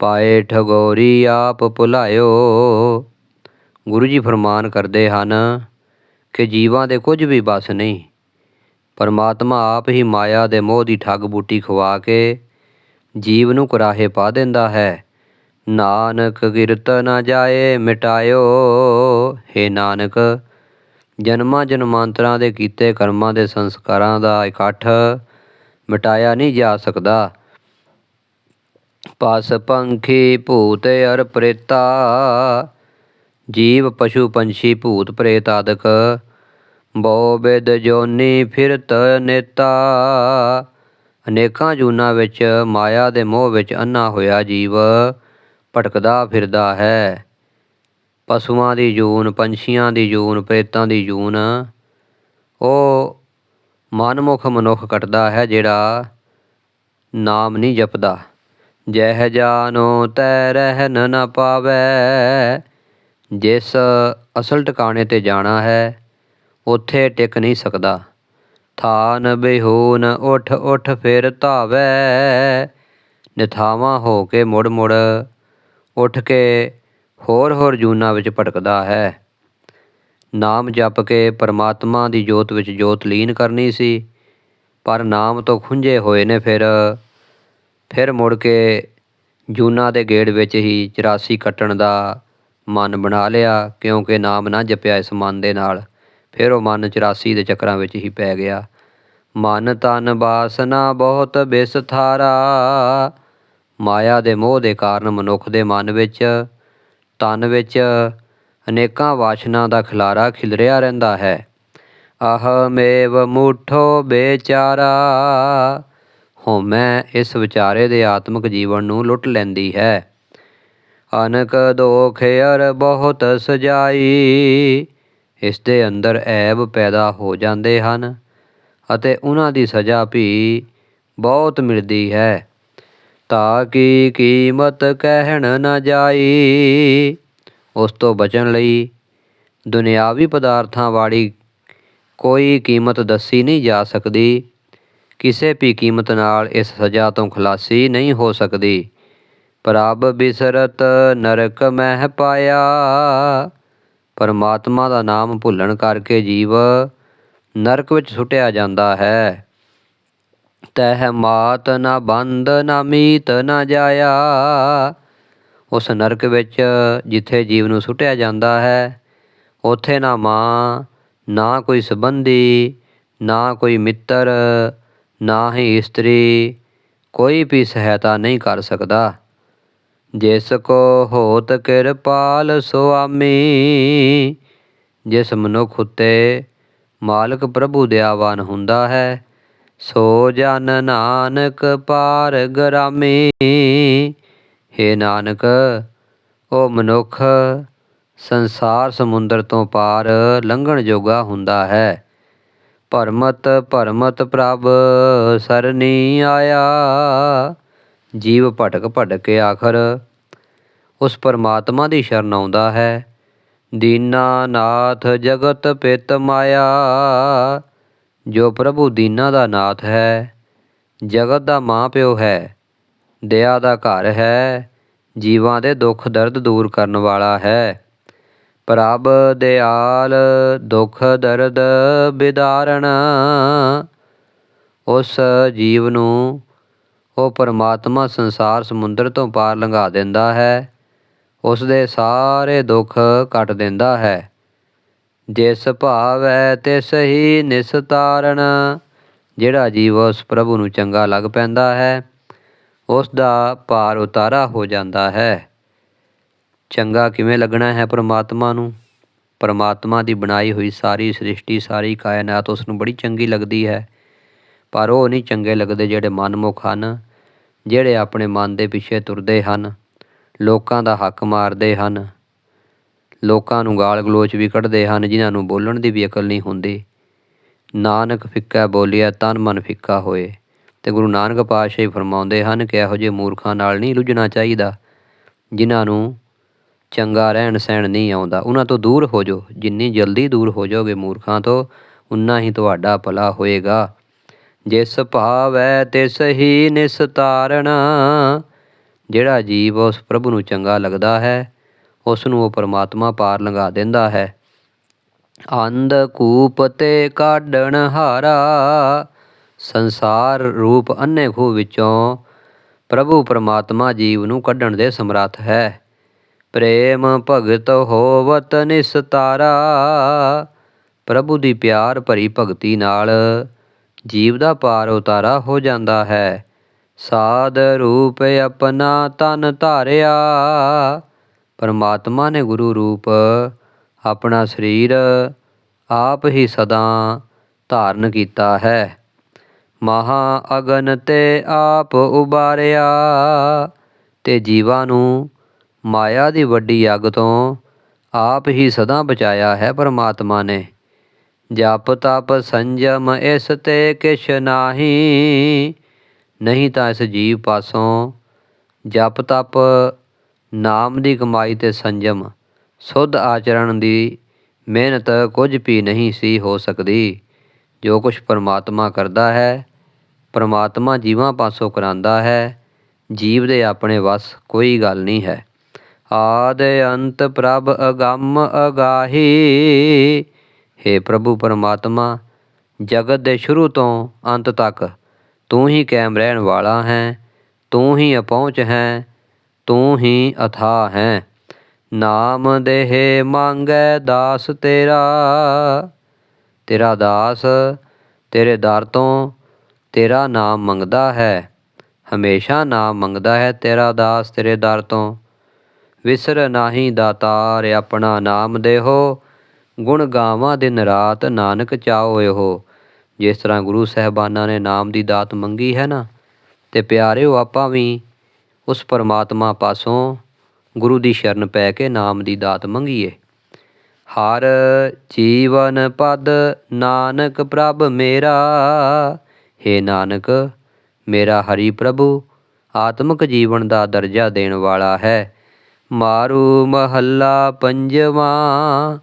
ਪਾਏ ਠਗੋਰੀ ਆਪ ਭੁਲਾਇਓ। ਗੁਰੂ ਜੀ ਫਰਮਾਨ ਕਰਦੇ ਹਨ ਕਿ ਜੀਵਾਂ ਦੇ ਕੁਝ ਵੀ ਬਸ ਨਹੀਂ। ਪਰਮਾਤਮਾ ਆਪ ਹੀ ਮਾਇਆ ਦੇ ਮੋਹ ਦੀ ਠੱਗ ਬੂਟੀ ਖਵਾ ਕੇ ਜੀਵ ਨੂੰ ਕਰਾਹੇ ਪਾ ਦਿੰਦਾ ਹੈ। ਨਾਨਕ ਕਿਰਤ ਨਾ ਜਾਏ ਮਿਟਾਇਓ। हे ਨਾਨਕ, ਜਨਮਾਂ ਜਨਮਾਂਤਰਾਂ ਦੇ ਕੀਤੇ ਕਰਮਾਂ ਦੇ ਸੰਸਕਾਰਾਂ ਦਾ ਇਕੱਠ ਮਿਟਾਇਆ ਨਹੀਂ ਜਾ ਸਕਦਾ। ਪਸ ਪੰਖੀ ਭੂਤ ਅਰ ਪ੍ਰੇਤਾ, ਜੀਵ ਪਸ਼ੂ ਪੰਛੀ ਭੂਤ ਪ੍ਰੇਤ ਆਦਿਕ। ਬਹੁ ਬਿਦ ਜੋਨੀ ਫਿਰਤ ਨੇਤਾ, ਅਨੇਕਾਂ ਜੂਨਾਂ ਵਿੱਚ ਮਾਇਆ ਦੇ ਮੋਹ ਵਿੱਚ ਅੰਨਾ ਹੋਇਆ ਜੀਵ, ਭਟਕਦਾ ਫਿਰਦਾ ਹੈ। ਪਸ਼ੂਆਂ ਦੀ ਜੂਨ, ਪੰਛੀਆਂ ਦੀ ਜੂਨ, ਪ੍ਰੇਤਾਂ ਦੀ ਜੂਨ, ਉਹ ਮਨਮੁਖ ਮਨੁੱਖ ਕੱਟਦਾ ਹੈ ਜਿਹੜਾ ਨਾਮ ਨਹੀਂ ਜਪਦਾ। ਜਹ ਜਾਨੋ ਤੈ ਰਹਿਨ ਨ ਪਾਵੈ। ਜਿਸ ਅਸਲ ਟਿਕਾਣੇ ਤੇ ਜਾਣਾ ਹੈ, ਉੱਥੇ ਟਿਕ ਨਹੀਂ ਸਕਦਾ। ਥਾਨ ਬਿਹੂਨ ਉਠ ਉਠ ਫਿਰ ਧਾਵੈ। ਨਿਥਾਵਾਂ ਹੋ ਕੇ ਮੁੜ ਮੁੜ ਉੱਠ ਕੇ ਹੋਰ ਹੋਰ ਜੂਨਾਂ ਵਿੱਚ ਭਟਕਦਾ ਹੈ। ਨਾਮ ਜਪ ਕੇ ਪਰਮਾਤਮਾ ਦੀ ਜੋਤ ਵਿੱਚ ਜੋਤ ਲੀਨ ਕਰਨੀ ਸੀ, ਪਰ ਨਾਮ ਤੋਂ ਖੁੰਝੇ ਹੋਏ ਨੇ ਫਿਰ ਫਿਰ ਮੁੜ ਕੇ ਜੂਨਾ ਦੇ ਗੇੜ ਵਿੱਚ ਹੀ 84 ਕੱਟਣ ਦਾ ਮਨ ਬਣਾ ਲਿਆ, ਕਿਉਂਕਿ ਨਾਮ ਨਾ ਜਪਿਆ ਇਸ ਮਨ ਦੇ ਨਾਲ। ਫਿਰ ਉਹ ਮਨ 84 ਦੇ ਚੱਕਰਾਂ ਵਿੱਚ ਹੀ ਪੈ ਗਿਆ। ਮਨ ਤਨ ਬਾਸਨਾ ਬਹੁਤ ਬਿਸਥਾਰਾ ਮਾਇਆ ਦੇ ਮੋਹ ਦੇ ਕਾਰਨ ਮਨੁੱਖ ਦੇ ਮਨ ਵਿੱਚ, ਤਨ ਵਿੱਚ ਅਨੇਕਾਂ ਵਾਸ਼ਨਾ ਦਾ ਖਿਲਾਰਾ ਖਿਲਰਿਆ ਰਹਿੰਦਾ ਹੈ। ਅਹਮੇਵ ਮੁਠੋ ਬੇਚਾਰਾ ਹਉਮੈ ਇਸ ਵਿਚਾਰੇ ਦੇ ਆਤਮਿਕ ਜੀਵਨ ਨੂੰ ਲੁੱਟ ਲੈਂਦੀ ਹੈ। ਅਨਕ ਦੋਖ ਅਰ ਬਹੁਤ ਸਜਾਈ, ਇਸ ਦੇ ਅੰਦਰ ਐਬ ਪੈਦਾ ਹੋ ਜਾਂਦੇ ਹਨ ਅਤੇ ਉਹਨਾਂ ਦੀ ਸਜ਼ਾ ਵੀ ਬਹੁਤ ਮਿਲਦੀ ਹੈ। ਤਾਂ ਕਿ ਕੀਮਤ ਕਹਿਣ ਨਾ ਜਾਈ? ਉਸ ਤੋਂ ਬਚਣ ਲਈ ਦੁਨਿਆਵੀ ਪਦਾਰਥਾਂ ਵਾਲੀ ਕੋਈ ਕੀਮਤ ਦੱਸੀ ਨਹੀਂ ਜਾ ਸਕਦੀ। ਕਿਸੇ ਵੀ ਕੀਮਤ ਨਾਲ ਇਸ ਸਜ਼ਾ ਤੋਂ ਖਲਾਸੀ ਨਹੀਂ ਹੋ ਸਕਦੀ। ਪ੍ਰਭ ਬਿਸਰਤ ਨਰਕ ਮਹਿ ਪਾਇਆ। ਪਰਮਾਤਮਾ ਦਾ ਨਾਮ ਭੁੱਲਣ ਕਰਕੇ ਜੀਵ ਨਰਕ ਵਿੱਚ ਸੁੱਟਿਆ ਜਾਂਦਾ ਹੈ। ਤਹਿ ਮਾਤ ਨਾ ਬੰਦ ਨਾ ਮੀਤ ਨਾ ਜਾਇਆ। ਉਸ ਨਰਕ ਵਿੱਚ ਜਿੱਥੇ ਜੀਵ ਨੂੰ ਸੁੱਟਿਆ ਜਾਂਦਾ ਹੈ, ਉੱਥੇ ਨਾ ਮਾਂ, ਨਾ ਕੋਈ ਸੰਬੰਧੀ, ਨਾ ਕੋਈ ਮਿੱਤਰ ਨਾ ਹੀ ਇਸਤਰੀ ਕੋਈ ਵੀ ਸਹਾਇਤਾ ਨਹੀਂ ਕਰ ਸਕਦਾ। ਜਿਸ ਕੋ ਹੋਤ ਕਿਰਪਾਲ ਸੁਆਮੀ, ਜਿਸ ਮਨੁੱਖ ਉਤੇ ਮਾਲਕ ਪ੍ਰਭੂ ਦਿਆਵਾਨ ਹੁੰਦਾ ਹੈ, ਸੋ ਜਨ ਨਾਨਕ ਪਾਰ ਗਰਾਮੀ। ਹੈ ਨਾਨਕ ਉਹ ਮਨੁੱਖ, ਸੰਸਾਰ ਸਮੁੰਦਰ ਤੋਂ ਪਾਰ ਲੰਘਣ ਜੋਗਾ ਹੁੰਦਾ ਹੈ। ਭਰਮਤ ਭਰਮਤ ਪ੍ਰਭ ਸਰਨੀ ਆਇਆ। ਜੀਵ ਭਟਕ ਭਟਕ ਕੇ ਆਖਰ, ਉਸ ਪਰਮਾਤਮਾ ਦੀ ਸ਼ਰਨ ਆਉਂਦਾ ਹੈ। ਦੀਨਾ ਨਾਥ ਜਗਤ ਪਿਤ ਮਾਇਆ, ਜੋ ਪ੍ਰਭੂ ਦੀਨਾ ਦਾ ਨਾਥ ਹੈ, ਜਗਤ ਦਾ ਮਾਂ ਪਿਓ ਹੈ, ਦਇਆ ਦਾ ਘਰ ਹੈ, ਜੀਵਾਂ ਦੇ ਦੁੱਖ ਦਰਦ ਦੂਰ ਕਰਨ ਵਾਲਾ ਹੈ। ਪ੍ਰਭ ਦਿਆਲ ਦੁੱਖ ਦਰਦ ਬਿਦਾਰਣ, ਉਸ ਜੀਵ ਨੂੰ ਉਹ ਪਰਮਾਤਮਾ ਸੰਸਾਰ ਸਮੁੰਦਰ ਤੋਂ ਪਾਰ ਲੰਘਾ ਦਿੰਦਾ ਹੈ, ਉਸ ਦੇ ਸਾਰੇ ਦੁੱਖ ਕੱਟ ਦਿੰਦਾ ਹੈ। ਜਿਸ ਭਾਵੈ ਤਿਸ ਹੀ ਨਿਸਤਾਰਣ ਜਿਹੜਾ ਜੀਵ ਉਸ ਪ੍ਰਭੂ ਨੂੰ ਚੰਗਾ ਲੱਗ ਪੈਂਦਾ ਹੈ, ਉਸ ਦਾ ਭਾਰ ਉਤਾਰਾ ਹੋ ਜਾਂਦਾ ਹੈ। ਚੰਗਾ ਕਿਵੇਂ ਲੱਗਣਾ ਹੈ ਪਰਮਾਤਮਾ ਨੂੰ? ਪਰਮਾਤਮਾ ਦੀ ਬਣਾਈ ਹੋਈ ਸਾਰੀ ਸ੍ਰਿਸ਼ਟੀ, ਸਾਰੀ ਕਾਇਨਾਤ ਉਸ ਨੂੰ ਬੜੀ ਚੰਗੀ ਲੱਗਦੀ ਹੈ। ਪਰ ਉਹ ਨਹੀਂ ਚੰਗੇ ਲੱਗਦੇ ਜਿਹੜੇ ਮਨਮੁਖ ਹਨ, ਜਿਹੜੇ ਆਪਣੇ ਮਨ ਦੇ ਪਿੱਛੇ ਤੁਰਦੇ ਹਨ। ਲੋਕਾਂ ਦਾ ਹੱਕ ਮਾਰਦੇ ਹਨ। ਲੋਕਾਂ ਨੂੰ ਗਾਲ ਗਲੋਚ ਵੀ ਕੱਢਦੇ ਹਨ, ਜਿਨ੍ਹਾਂ ਨੂੰ ਬੋਲਣ ਦੀ ਵੀ ਅਕਲ ਨਹੀਂ ਹੁੰਦੀ। ਨਾਨਕ ਫਿੱਕਾ ਬੋਲਿਆ, ਤਨ ਮਨ ਫਿੱਕਾ ਹੋਏ। ਤੇ ਗੁਰੂ ਨਾਨਕ ਪਾਤਸ਼ਾਹ ਫਰਮਾਉਂਦੇ ਹਨ ਕਿ ਇਹੋ ਜਿਹੇ ਮੂਰਖਾਂ ਨਾਲ ਨਹੀਂ ਲੁੱਝਣਾ ਚਾਹੀਦਾ, ਜਿਨ੍ਹਾਂ ਨੂੰ ਚੰਗਾ ਰਹਿਣ ਸਹਿਣ ਨਹੀਂ ਆਉਂਦਾ। ਉਹਨਾਂ ਤੋਂ ਦੂਰ ਹੋ ਜਾਓ। ਜਿੰਨੀ ਜਲਦੀ ਦੂਰ ਹੋ ਜਾਓਗੇ ਮੂਰਖਾਂ ਤੋਂ, ਉਨਾ ਹੀ ਤੁਹਾਡਾ ਭਲਾ ਹੋਏਗਾ। ਜਿਸ ਭਾਵੈ ਤਿਸ ਹੀ ਨਿਸਤਾਰਣ ਜਿਹੜਾ ਜੀਵ ਉਸ ਪ੍ਰਭੂ ਨੂੰ ਚੰਗਾ ਲੱਗਦਾ ਹੈ ਉਸ ਨੂੰ ਉਹ ਪਰਮਾਤਮਾ ਪਾਰ ਲੰਘਾ ਦਿੰਦਾ ਹੈ। ਅੰਧ ਕੂਪ ਤੇ ਕਾਢਣ ਹਾਰਾ, ਸੰਸਾਰ ਰੂਪ ਅੰਨੇ ਖੂਹ ਵਿੱਚੋਂ ਪ੍ਰਭੂ ਪਰਮਾਤਮਾ ਜੀਵ ਨੂੰ ਕੱਢਣ ਦੇ ਸਮਰੱਥ ਹੈ। ਪ੍ਰੇਮ ਭਗਤ ਹੋਵਤ ਨਿਸਤਾਰਾ। ਪ੍ਰਭੂ ਦੀ ਪਿਆਰ ਭਰੀ ਭਗਤੀ ਨਾਲ ਜੀਵ ਦਾ ਪਾਰ ਉਤਾਰਾ ਹੋ ਜਾਂਦਾ ਹੈ। ਸਾਧ ਰੂਪ ਆਪਣਾ ਤਨ ਧਾਰਿਆ। ਪਰਮਾਤਮਾ ਨੇ ਗੁਰੂ ਰੂਪ ਆਪਣਾ ਸਰੀਰ ਆਪ ਹੀ ਸਦਾ ਧਾਰਨ ਕੀਤਾ ਹੈ। ਮਹਾ ਅਗਨ ਤੇ ਆਪ ਉਬਾਰਿਆ ਤੇ ਜੀਵਾਂ ਨੂੰ ਮਾਇਆ ਦੀ ਵੱਡੀ ਅੱਗ ਤੋਂ ਆਪ ਹੀ ਸਦਾ ਬਚਾਇਆ ਹੈ ਪਰਮਾਤਮਾ ਨੇ। ਜਪ ਤਪ ਸੰਜਮ ਇਸ ਤੇ ਕਿਛ ਨਾਹੀ, ਨਹੀਂ ਤਾਂ ਇਸ ਜੀਵ ਪਾਸੋਂ ਜਪ ਤਪ ਨਾਮ ਦੀ ਕਮਾਈ ਤੇ ਸੰਜਮ, ਸੁਧ ਆਚਰਣ ਦੀ ਮਿਹਨਤ ਕੁਝ ਵੀ ਨਹੀਂ ਸੀ ਹੋ ਸਕਦੀ। ਜੋ ਕੁਝ ਪਰਮਾਤਮਾ ਕਰਦਾ ਹੈ, ਪਰਮਾਤਮਾ ਜੀਵਾਂ ਪਾਸੋਂ ਕਰਾਂਦਾ ਹੈ, ਜੀਵ ਦੇ ਆਪਣੇ ਵੱਸ ਕੋਈ ਗੱਲ ਨਹੀਂ ਹੈ। ਆਦ ਅੰਤ ਪ੍ਰਭ ਅਗੰਮ ਅਗਾਹੀ। हे ਪ੍ਰਭੂ ਪਰਮਾਤਮਾ, ਜਗਤ ਦੇ ਸ਼ੁਰੂ ਤੋਂ ਅੰਤ ਤੱਕ ਤੂੰ ਹੀ ਕਾਇਮ ਰਹਿਣ ਵਾਲਾ ਹੈ, ਤੂੰ ਹੀ ਅਪਹੁੰਚ ਹੈ, ਤੂੰ ਹੀ ਅਥਾ ਹੈ। ਨਾਮ ਦੇਹ ਮੰਗੈ ਦਾਸ ਤੇਰਾ ਤੇਰਾ ਦਾਸ ਤੇਰੇ ਦਰ ਤੋਂ ਤੇਰਾ ਨਾਮ ਮੰਗਦਾ ਹੈ। ਹਮੇਸ਼ਾ ਨਾਮ ਮੰਗਦਾ ਹੈ ਤੇਰਾ ਦਾਸ ਤੇਰੇ ਦਰ ਤੋਂ। ਵਿਸਰ ਨਾਹੀ ਦਾਤਾਰ, ਆਪਣਾ ਨਾਮ ਦੇਹੋ। ਗੁਣ ਗਾਵਾਂ ਦਿਨ ਰਾਤ, ਨਾਨਕ ਚਾਓ ਇਹੋ। ਜਿਸ ਤਰ੍ਹਾਂ ਗੁਰੂ ਸਹਿਬਾਨਾਂ ਨੇ ਨਾਮ ਦੀ ਦਾਤ ਮੰਗੀ ਹੈ ਨਾ, ਤੇ ਪਿਆਰਿਓ ਆਪਾਂ ਵੀ ਉਸ ਪਰਮਾਤਮਾ ਪਾਸੋਂ ਗੁਰੂ ਦੀ ਸ਼ਰਨ ਪੈ ਕੇ ਨਾਮ ਦੀ ਦਾਤ ਮੰਗੀਏ। ਹਰ ਜੀਵਨ ਪਦ ਨਾਨਕ ਪ੍ਰਭ ਮੇਰਾ हे ਨਾਨਕ, ਮੇਰਾ ਹਰੀ ਪ੍ਰਭੂ, ਆਤਮਿਕ ਜੀਵਨ ਦਾ ਦਰਜਾ ਦੇਣ ਵਾਲਾ ਹੈ। ਮਾਰੂ ਮਹੱਲਾ ਪੰਜਵਾਂ।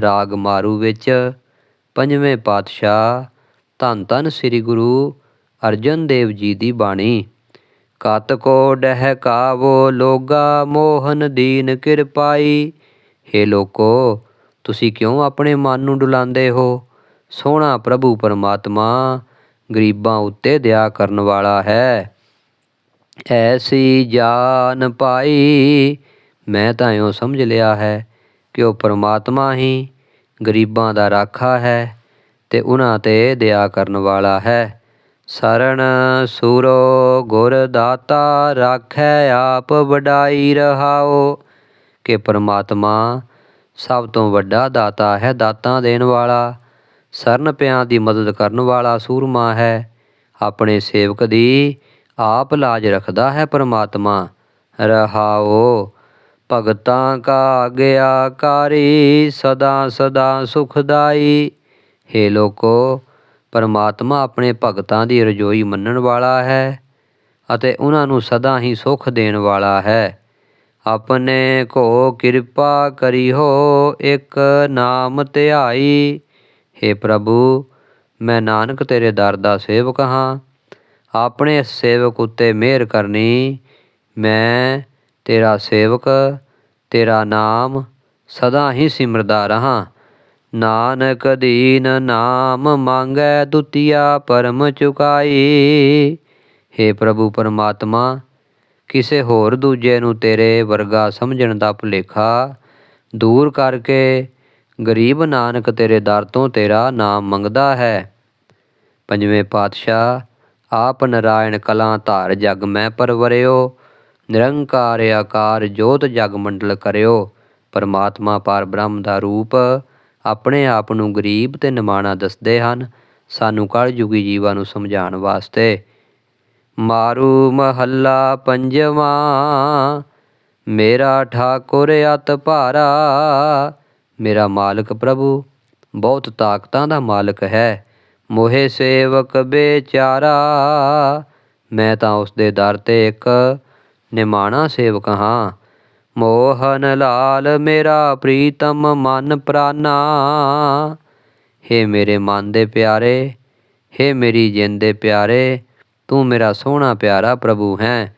ਰਾਗ ਮਾਰੂ ਵਿੱਚ ਪੰਜਵੇਂ ਪਾਤਸ਼ਾਹ ਧੰਨ ਧੰਨ ਸ੍ਰੀ ਗੁਰੂ ਅਰਜਨ ਦੇਵ ਜੀ ਦੀ ਬਾਣੀ। ਕਤ ਕੋ ਡਹਿਕਾਵੋ ਲੋਗਾ ਮੋਹਨ ਦੀਨ ਕਿਰਪਾਈ। ਹੇ ਲੋਕੋ, ਤੁਸੀਂ ਕਿਉਂ ਆਪਣੇ ਮਨ ਨੂੰ ਡੁਲਾਉਂਦੇ ਹੋ? ਸੋਹਣਾ ਪ੍ਰਭੂ ਪਰਮਾਤਮਾ ਗਰੀਬਾਂ ਉੱਤੇ ਦਇਆ ਕਰਨ ਵਾਲਾ ਹੈ। ਐਸੀ ਜਾਨ ਪਾਈ ਮੈਂ ਤਾਂ ਇਉਂ ਸਮਝ ਲਿਆ ਹੈ ਕਿ ਉਹ ਪਰਮਾਤਮਾ ਹੀ ਗਰੀਬਾਂ ਦਾ ਰਾਖਾ ਹੈ ਤੇ ਉਹਨਾਂ ਤੇ ਦਇਆ ਕਰਨ ਵਾਲਾ ਹੈ। ਸਰਣ ਸੂਰੋ ਗੁਰ ਦਾਤਾ ਰਾਖੈ ਆਪ ਵਡਾਈ ਰਹਾਓ। ਕਿ ਪਰਮਾਤਮਾ ਸਭ ਤੋਂ ਵੱਡਾ ਦਾਤਾ ਹੈ, ਦਾਤਾਂ ਦੇਣ ਵਾਲਾ। ਸਰਨ ਪਿਆਂ ਦੀ ਮਦਦ ਕਰਨ ਵਾਲਾ ਸੂਰਮਾ ਹੈ। ਆਪਣੇ ਸੇਵਕ ਦੀ ਆਪ ਲਾਜ ਰੱਖਦਾ ਹੈ ਪਰਮਾਤਮਾ। ਰਹਾਓ। ਭਗਤਾਂ ਕਾ ਆਗਿਆਕਾਰੀ ਸਦਾ ਸਦਾ ਸੁਖਦਾਈ। ਹੇ ਲੋਕੋ, ਪਰਮਾਤਮਾ ਆਪਣੇ ਭਗਤਾਂ ਦੀ ਰਜੋਈ ਮੰਨਣ ਵਾਲਾ ਹੈ ਅਤੇ ਉਹਨਾਂ ਨੂੰ ਸਦਾ ਹੀ ਸੁਖ ਦੇਣ ਵਾਲਾ ਹੈ। ਆਪਣੇ ਕੋ ਕਿਰਪਾ ਕਰੀਹੋ, ਇੱਕ ਨਾਮ ਧਿਆਈ। हे ਪ੍ਰਭੂ, ਮੈਂ ਨਾਨਕ ਤੇਰੇ ਦਰ ਦਾ ਸੇਵਕ ਹਾਂ। ਆਪਣੇ ਸੇਵਕ ਉੱਤੇ ਮਿਹਰ ਕਰਨੀ, ਮੈਂ ਤੇਰਾ ਸੇਵਕ, ਤੇਰਾ ਨਾਮ ਸਦਾ ਹੀ ਸਿਮਰਦਾ ਰਹਾ। ਨਾਨਕ ਦੀਨ ਨਾਮ ਮੰਗੈ ਦੁਤੀਆ ਪਰਮ ਚੁਕਾਈ। हे ਪ੍ਰਭੂ ਪਰਮਾਤਮਾ, ਕਿਸੇ ਹੋਰ ਦੂਜੇ ਨੂੰ ਤੇਰੇ ਵਰਗਾ ਸਮਝਣ ਦਾ ਭੁਲੇਖਾ ਦੂਰ ਕਰਕੇ ਗਰੀਬ ਨਾਨਕ ਤੇਰੇ ਦਰ ਤੋਂ ਤੇਰਾ ਨਾਮ ਮੰਗਦਾ ਹੈ। ਪੰਜਵੇਂ ਪਾਤਸ਼ਾਹ, ਆਪ ਨਰਾਇਣ ਕਲਾਂ ਧਾਰ ਜਗ ਮੈਂ ਪਰਵਰਿਓ ਨਿਰੰਕਾਰ ਆਕਾਰ ਜੋਤ ਜਗ ਮੰਡਲ ਕਰਿਓ। ਪਰਮਾਤਮਾ ਪਰ ਬ੍ਰਹਮ ਦਾ ਰੂਪ ਆਪਣੇ ਆਪ ਨੂੰ ਗਰੀਬ ਤੇ ਨਿਮਾਣਾ ਦੱਸਦੇ ਹਨ। ਸਾਨੂੰ ਕਲਯੁਗੀ ਜੀਵਾਂ ਨੂੰ ਸਮਝਾਉਣ ਵਾਸਤੇ ਮਾਰੂ ਮਹੱਲਾ ਪੰਜਵਾਂ, ਮੇਰਾ ਠਾਕੁਰ ਅਤ ਭਾਰਾ, ਮੇਰਾ ਮਾਲਕ ਪ੍ਰਭੂ, ਬਹੁਤ ਤਾਕਤਾਂ ਦਾ ਮਾਲਕ ਹੈ। ਮੋਹੇ ਸੇਵਕ ਬੇਚਾਰਾ, ਮੈਂ ਤਾਂ ਉਸ ਦੇ ਦਰ ਤੇ ਇੱਕ ਨਿਮਾਣਾ ਸੇਵਕ ਹਾਂ। ਮੋਹਨ ਲਾਲ ਮੇਰਾ ਪ੍ਰੀਤਮ ਮਨ ਪ੍ਰਾਨਾ। ਹੇ ਮੇਰੇ ਮਨ ਦੇ ਪਿਆਰੇ, ਹੇ ਮੇਰੀ ਜਿੰਦ ਦੇ ਪਿਆਰੇ, ਤੂੰ ਮੇਰਾ ਸੋਹਣਾ ਪਿਆਰਾ ਪ੍ਰਭੂ ਹੈ।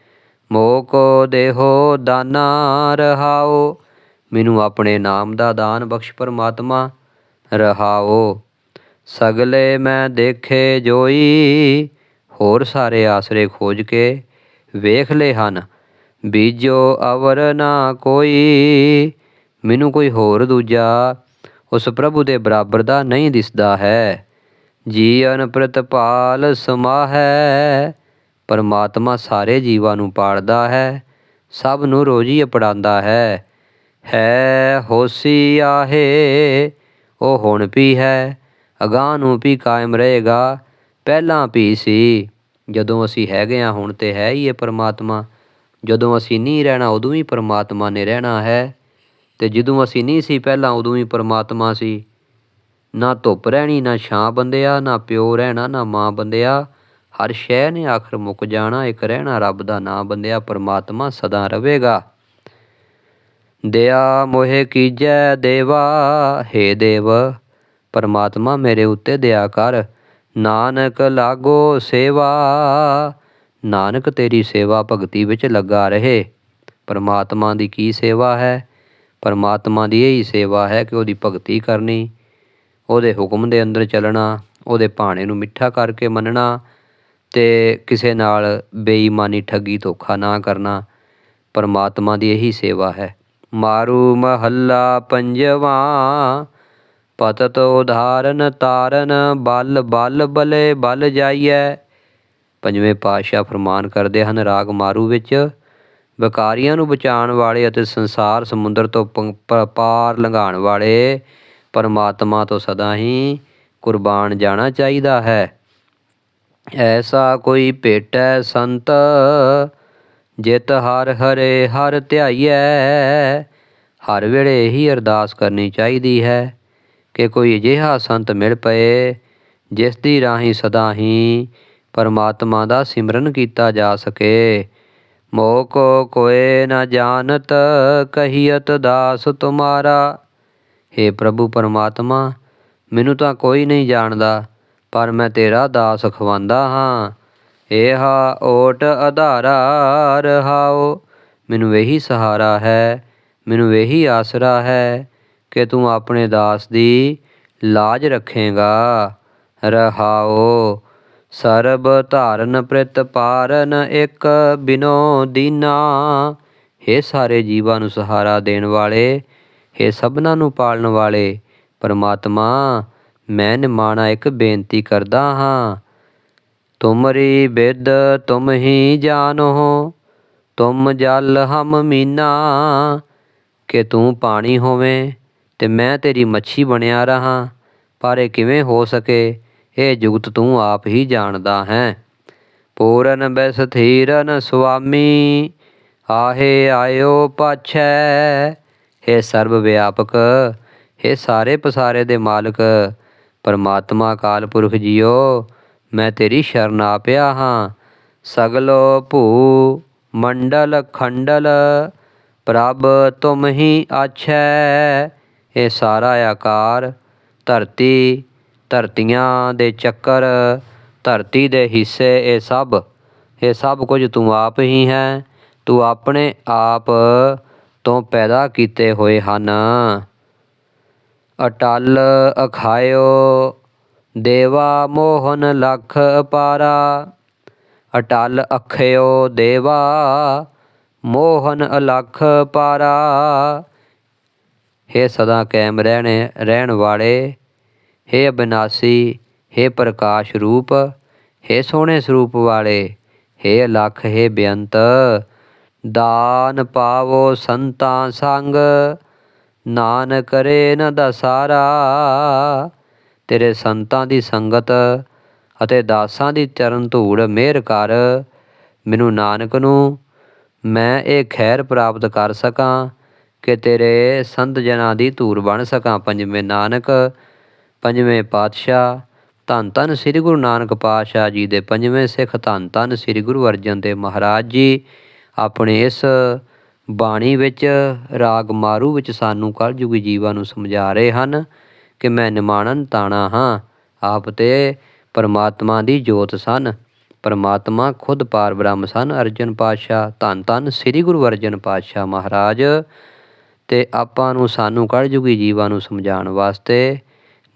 ਮੋ ਕੋ ਦੇਹੋ ਦਾਨਾ ਰਹਾਓ, ਮੈਨੂੰ ਆਪਣੇ ਨਾਮ ਦਾ ਦਾਨ ਬਖਸ਼ ਪਰਮਾਤਮਾ ਰਹਾਓ। ਸਗਲੇ ਮੈਂ ਦੇਖੇ ਜੋਈ, ਹੋਰ ਸਾਰੇ ਆਸਰੇ ਖੋਜ ਕੇ ਵੇਖ ਲਏ ਹਨ। ਬੀਜੋ ਅਵਰ ਨਾ ਕੋਈ, ਮੈਨੂੰ ਕੋਈ ਹੋਰ ਦੂਜਾ, ਉਸ ਪ੍ਰਭੂ ਦੇ ਬਰਾਬਰ ਦਾ ਨਹੀਂ ਦਿਸਦਾ ਹੈ। ਜੀਵਨ ਪ੍ਰਤਪਾਲ ਸਮਾਹੈ, ਪਰਮਾਤਮਾ ਸਾਰੇ ਜੀਵਾਂ ਨੂੰ ਪਾਲਦਾ ਹੈ, ਸਭ ਨੂੰ ਰੋਜੀ ਅਪੜਾਉਂਦਾ ਹੈ। ਹੈ ਹੋਸੀ ਆਹੇ, ਉਹ ਹੁਣ ਵੀ ਹੈ, ਅਗਾਂਹ ਨੂੰ ਵੀ ਕਾਇਮ ਰਹੇਗਾ, ਪਹਿਲਾਂ ਵੀ ਸੀ। ਜਦੋਂ ਅਸੀਂ ਹੈਗੇ ਆ ਹੁਣ ਤੇ ਹੈ ਹੀ ਇਹ ਪਰਮਾਤਮਾ। ਜਦੋਂ ਅਸੀਂ ਨਹੀਂ ਰਹਿਣਾ, ਉਦੋਂ ਹੀ ਪਰਮਾਤਮਾ ਨੇ ਰਹਿਣਾ ਹੈ। ਤੇ ਜਦੋਂ ਅਸੀਂ ਨਹੀਂ ਸੀ ਪਹਿਲਾਂ, ਉਦੋਂ ਹੀ ਪਰਮਾਤਮਾ ਸੀ। ਨਾ ਧੁੱਪ ਰਹਿਣੀ, ਨਾ ਛਾਂ ਬੰਦਿਆ, ਨਾ ਪਿਓ ਰਹਿਣਾ, ਨਾ ਮਾਂ ਬੰਦਿਆ। ਹਰ ਸ਼ੈ ਨੇ ਆਖਰ ਮੁੱਕ ਜਾਣਾ, ਇੱਕ ਰਹਿਣਾ ਰੱਬ ਦਾ ਨਾਮ ਬੰਦਿਆ, ਪਰਮਾਤਮਾ ਸਦਾ ਰਵੇਗਾ ਦਇਆ ਮੋਹਿ ਕੀਜੈ ਦੇਵਾ, ਹੇ ਦੇਵ, ਪਰਮਾਤਮਾ ਮੇਰੇ ਉੱਤੇ ਦਇਆ ਕਰ। ਨਾਨਕ ਲਾਗੋ ਸੇਵਾ ਨਾਨਕ ਤੇਰੀ ਸੇਵਾ ਭਗਤੀ ਵਿੱਚ ਲੱਗਾ ਰਹੇ। ਪਰਮਾਤਮਾ ਦੀ ਕੀ ਸੇਵਾ ਹੈ? ਪਰਮਾਤਮਾ ਦੀ ਇਹੀ ਸੇਵਾ ਹੈ ਕਿ ਉਹਦੀ ਭਗਤੀ ਕਰਨੀ, ਉਹਦੇ ਹੁਕਮ ਦੇ ਅੰਦਰ ਚੱਲਣਾ, ਉਹਦੇ ਭਾਣੇ ਨੂੰ ਮਿੱਠਾ ਕਰਕੇ ਮੰਨਣਾ ਤੇ ਕਿਸੇ ਨਾਲ ਬੇਈਮਾਨੀ ਠੱਗੀ ਧੋਖਾ ਨਾ ਕਰਨਾ। ਪਰਮਾਤਮਾ ਦੀ ਇਹੀ ਸੇਵਾ ਹੈ। ਮਾਰੂ ਮਹੱਲਾ ਪੰਜਵਾ, ਪਤਤ ਉਧਾਰਨ ਤਾਰਨ, ਬਲ ਬਲ ਬਲੇ ਬਲ ਜਾਈਐ। ਪੰਜਵੇਂ ਪਾਤਸ਼ਾਹ ਫਰਮਾਨ ਕਰਦੇ ਹਨ, ਰਾਗ ਮਾਰੂ ਵਿੱਚ। ਵਿਕਾਰੀਆਂ ਨੂੰ ਬਚਾਉਣ ਵਾਲੇ ਅਤੇ ਸੰਸਾਰ ਸਮੁੰਦਰ ਤੋਂ ਪੰਗ- ਪਾਰ ਲੰਘਾਉਣ ਵਾਲੇ ਪਰਮਾਤਮਾ ਤੋਂ ਸਦਾ ਹੀ ਕੁਰਬਾਨ ਜਾਣਾ ਚਾਹੀਦਾ ਹੈ। ਐਸਾ ਕੋਈ ਭੇਟੈ ਸੰਤ ਜਿਤ ਹਰ ਹਰੇ ਹਰ ਧਿਆਈਐ, ਹਰ ਵੇਲੇ ਇਹੀ ਅਰਦਾਸ ਕਰਨੀ ਚਾਹੀਦੀ ਹੈ ਕਿ ਕੋਈ ਅਜਿਹਾ ਸੰਤ ਮਿਲ ਪਏ, ਜਿਸ ਦੀ ਰਾਹੀਂ ਸਦਾ ਹੀ ਪਰਮਾਤਮਾ ਦਾ ਸਿਮਰਨ ਕੀਤਾ ਜਾ ਸਕੇ। ਮੋਹ ਕੋ ਕੋਏ ਨ ਜਾਣਤ, ਕਹੀਅਤ ਦਾਸ ਤੁਮਾਰਾ। ਹੇ ਪ੍ਰਭੂ ਪਰਮਾਤਮਾ, ਮੈਨੂੰ ਤਾਂ ਕੋਈ ਨਹੀਂ ਜਾਣਦਾ, ਪਰ ਮੈਂ ਤੇਰਾ ਦਾਸ ਖਵਾਂਦਾ ਹਾਂ। ਏਹਾ ਓਟ ਆਧਾਰਾ ਰਹਾਓ, ਮੈਨੂੰ ਇਹੀ ਸਹਾਰਾ ਹੈ, ਮੈਨੂੰ ਇਹੀ ਆਸਰਾ ਹੈ, ਕਿ ਤੂੰ ਆਪਣੇ ਦਾਸ ਦੀ ਲਾਜ ਰੱਖੇਗਾ। ਰਹਾਓ ਸਰਬ ਧਾਰਨ ਪ੍ਰਿਤ ਪਾਰਨ ਇੱਕ ਬਿਨੋ ਦੀਨਾ। ਹੇ ਸਾਰੇ ਜੀਵਾਂ ਨੂੰ ਸਹਾਰਾ ਦੇਣ ਵਾਲੇ, ਹੇ ਸਭਨਾਂ ਨੂੰ ਪਾਲਣ ਵਾਲੇ, ਪਰਮਾਤਮਾ, ਮੈਂ ਨਿਮਾਣਾ ਇੱਕ ਬੇਨਤੀ ਕਰਦਾ ਹਾਂ। ਤੁਮਰੀ ਬਿਦ ਤੁਮ ਹੀ ਜਾਣੋ, ਤੁਮ ਜਲ ਹਮ ਮੀਨਾ। ਕਿ ਤੂੰ ਪਾਣੀ ਹੋਵੇਂ ਤੇ ਮੈਂ ਤੇਰੀ ਮੱਛੀ ਬਣਿਆ ਰਹਾ, ਪਰ ਇਹ ਕਿਵੇਂ ਹੋ ਸਕੇ? ਇਹ ਜੁਗਤ ਤੂੰ ਆਪ ਹੀ ਜਾਣਦਾ ਹੈ। ਪੂਰਨ ਬਸਥੀਰਨ ਸੁਆਮੀ, ਆਹੇ ਆਇਓ ਪਾਛੈ। ਹੇ ਸਰਬ ਵਿਆਪਕ, ਹੇ ਸਾਰੇ ਪਸਾਰੇ ਦੇ ਮਾਲਕ, ਪਰਮਾਤਮਾ ਕਾਲ ਪੁਰਖ ਜੀਓ, ਮੈਂ ਤੇਰੀ ਸ਼ਰਨ ਆ ਪਿਆ ਹਾਂ। ਸਗਲੋ ਭੂ ਮੰਡਲ ਖੰਡਲ, ਪ੍ਰਭ ਤੁਮ ਹੀ ਆਛੈ। ਇਹ ਸਾਰਾ ਆਕਾਰ, ਧਰਤੀ ਧਰਤੀਆਂ ਦੇ ਚੱਕਰ, ਧਰਤੀ ਦੇ ਹਿੱਸੇ, ਇਹ ਸਭ ਇਹ ਸਭ ਕੁਝ ਤੂੰ ਆਪ ਹੀ ਹੈ। ਤੂੰ ਆਪਣੇ ਆਪ ਤੋਂ ਪੈਦਾ ਕੀਤੇ ਹੋਏ ਹਨ। ਅਟਲ ਅਖਾਇਓ, ਦੇਵਾ ਮੋਹਨ ਲਖ ਅਪਾਰਾ ਅਟਲ ਅਖਿਓ, ਦੇਵਾ ਮੋਹਨ ਅਲਖ ਪਾਰਾ। ਹੇ ਸਦਾ ਕਾਇਮ ਰਹਿਣੇ, ਰਹਿਣ ਵਾਲੇ ਹੇ ਅਬਿਨਾਸੀ, ਹੇ ਪ੍ਰਕਾਸ਼ ਰੂਪ, ਹੇ ਸੋਹਣੇ ਸਰੂਪ ਵਾਲੇ, ਹੇ ਅਲਖ, ਹੇ ਬੇਅੰਤ। ਦਾਨ ਪਾਵੋ ਸੰਤਾਂ ਸੰਗ ਨਾਨ ਕਰੇ ਨ ਦਸਾਰਾ। ਤੇਰੇ ਸੰਤਾਂ ਦੀ ਸੰਗਤ ਅਤੇ ਦਾਸਾਂ ਦੀ ਚਰਨ ਧੂੜ ਮਿਹਰ ਕਰ, ਮੈਨੂੰ ਨਾਨਕ ਨੂੰ ਮੈਂ ਇਹ ਖੈਰ ਪ੍ਰਾਪਤ ਕਰ ਸਕਾਂ ਕਿ ਤੇਰੇ ਸੰਤ ਜਨਾਂ ਦੀ ਧੂੜ ਬਣ ਸਕਾਂ। ਪੰਜਵੇਂ ਨਾਨਕ ਪੰਜਵੇਂ ਪਾਤਸ਼ਾਹ, ਧੰਨ ਧੰਨ ਸ੍ਰੀ ਗੁਰੂ ਨਾਨਕ ਪਾਤਸ਼ਾਹ ਜੀ ਦੇ ਪੰਜਵੇਂ ਸਿੱਖ, ਧੰਨ ਧੰਨ ਸ੍ਰੀ ਗੁਰੂ ਅਰਜਨ ਦੇਵ ਮਹਾਰਾਜ ਜੀ, ਆਪਣੇ ਇਸ ਬਾਣੀ ਵਿੱਚ, ਰਾਗ ਮਾਰੂ ਵਿੱਚ ਸਾਨੂੰ ਕਲਯੁਗੀ ਜੀਵਾਂ ਨੂੰ ਸਮਝਾ ਰਹੇ ਹਨ ਕਿ ਮੈਂ ਨਿਮਾਣਨ ਤਾਣਾ ਹਾਂ, ਆਪ ਤੇ ਪਰਮਾਤਮਾ ਦੀ ਜੋਤ ਸਨ। ਪਰਮਾਤਮਾ ਖੁਦ ਪਾਰ ਬ੍ਰਹਮ ਸਨ, ਅਰਜਨ ਪਾਤਸ਼ਾਹ, ਧੰਨ ਧੰਨ ਸ੍ਰੀ ਗੁਰੂ ਅਰਜਨ ਪਾਤਸ਼ਾਹ ਮਹਾਰਾਜ। ਤੇ ਆਪਾਂ ਨੂੰ ਸਾਨੂੰ ਕਲਯੁਗੀ ਜੀਵਾਂ ਨੂੰ ਸਮਝਾਉਣ ਵਾਸਤੇ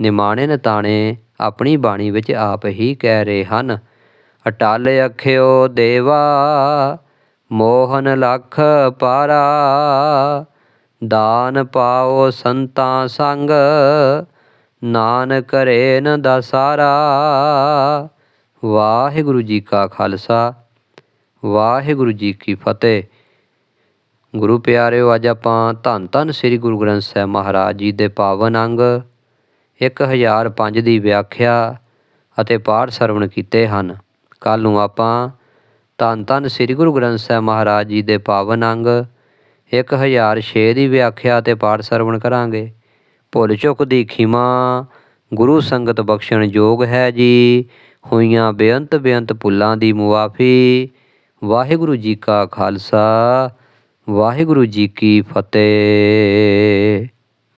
ਨਿਮਾਣੇ ਨਤਾਣੇ ਆਪਣੀ ਬਾਣੀ ਵਿੱਚ ਆਪ ਹੀ ਕਹਿ ਰਹੇ ਹਨ। ਅਟਲ ਅਖਿਓ ਦੇਵਾ, ਮੋਹਨ ਲਖ ਪਾਰਾ, ਦਾਨ ਪਾਓ ਸੰਤਾਂ ਸੰਗ, ਨਾਨਕ ਕਰੇ ਨ ਦਸਾਰਾ। ਵਾਹਿਗੁਰੂ ਜੀ ਕਾ ਖਾਲਸਾ, ਵਾਹਿਗੁਰੂ ਜੀ ਕੀ ਫਤਿਹ। ਗੁਰੂ ਪਿਆਰਿਓ, ਅੱਜ ਆਪਾਂ ਧੰਨ ਧੰਨ ਸ੍ਰੀ ਗੁਰੂ ਗ੍ਰੰਥ ਸਾਹਿਬ ਮਹਾਰਾਜ ਜੀ ਦੇ ਪਾਵਨ ਅੰਗ 1005 ਦੀ ਵਿਆਖਿਆ ਅਤੇ ਪਾਠ ਸਰਵਣ ਕੀਤੇ ਹਨ। ਕੱਲ ਨੂੰ ਆਪਾਂ ਧੰਨ ਧੰਨ ਸ੍ਰੀ ਗੁਰੂ ਗ੍ਰੰਥ ਸਾਹਿਬ ਮਹਾਰਾਜ ਜੀ ਦੇ ਪਾਵਨ ਅੰਗ 1006 ਦੀ ਵਿਆਖਿਆ ਅਤੇ ਪਾਠ ਸਰਵਣ ਕਰਾਂਗੇ। ਭੁੱਲ ਚੁੱਕ ਦੀ ਖਿਮਾ, ਗੁਰੂ ਸੰਗਤ ਬਖਸ਼ਣ ਯੋਗ ਹੈ ਜੀ। ਹੋਈਆਂ ਬੇਅੰਤ ਬੇਅੰਤ ਭੁੱਲਾਂ ਦੀ ਮੁਆਫੀ, ਵਾਹਿਗੁਰੂ ਜੀ ਕਾ ਖਾਲਸਾ, ਵਾਹਿਗੁਰੂ ਜੀ ਕੀ ਫਤਿਹ।